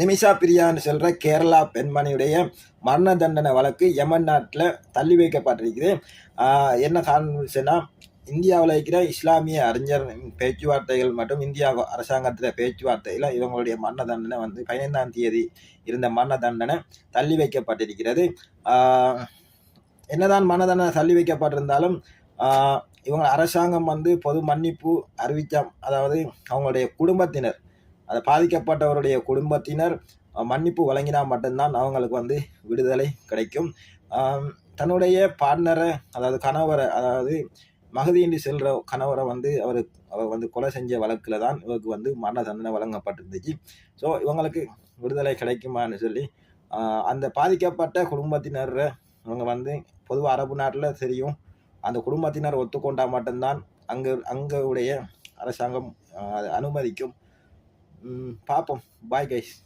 நிமிஷா பிரியான்னு சொல்கிற கேரளா பெண்மணியுடைய மரண தண்டனை வழக்கு யமன் நாட்டில் தள்ளி வைக்கப்பட்டிருக்குது. என்ன என்ன சொன்னால் இந்தியாவில் இருக்கிற இஸ்லாமிய அறிஞர் பேச்சுவார்த்தைகள் மற்றும் இந்தியா அரசாங்கத்தில் பேச்சுவார்த்தையில் இவங்களுடைய மரண தண்டனை வந்து பதினைந்தாம் தேதி இருந்த மரண தண்டனை தள்ளி வைக்கப்பட்டிருக்கிறது. என்னதான் மரண தண்டனை தள்ளி வைக்கப்பட்டிருந்தாலும் இவங்க அரசாங்கம் வந்து பொது மன்னிப்பு அறிவித்த அதாவது அவங்களுடைய குடும்பத்தினர் அதை பாதிக்கப்பட்டவருடைய குடும்பத்தினர் மன்னிப்பு வழங்கினா மட்டும்தான் அவங்களுக்கு வந்து விடுதலை கிடைக்கும். தன்னுடைய பார்ட்னரை அதாவது கணவரை அதாவது மகதியின்றி செல்கிற கணவரை வந்து அவர் அவர் வந்து கொலை செஞ்ச வழக்கில் தான் இவருக்கு வந்து மரண தண்டனை வழங்கப்பட்டிருந்துச்சு. ஸோ இவங்களுக்கு விடுதலை கிடைக்குமான்னு சொல்லி அந்த பாதிக்கப்பட்ட குடும்பத்தினர் இவங்க வந்து பொதுவாக அரபு நாட்டில் தெரியும். அந்த குடும்பத்தினர் ஒத்துக்கொண்டால் மட்டும்தான் அங்கே அங்கே உடைய அரசாங்கம் அனுமதிக்கும். Mm, papo. Bye guys.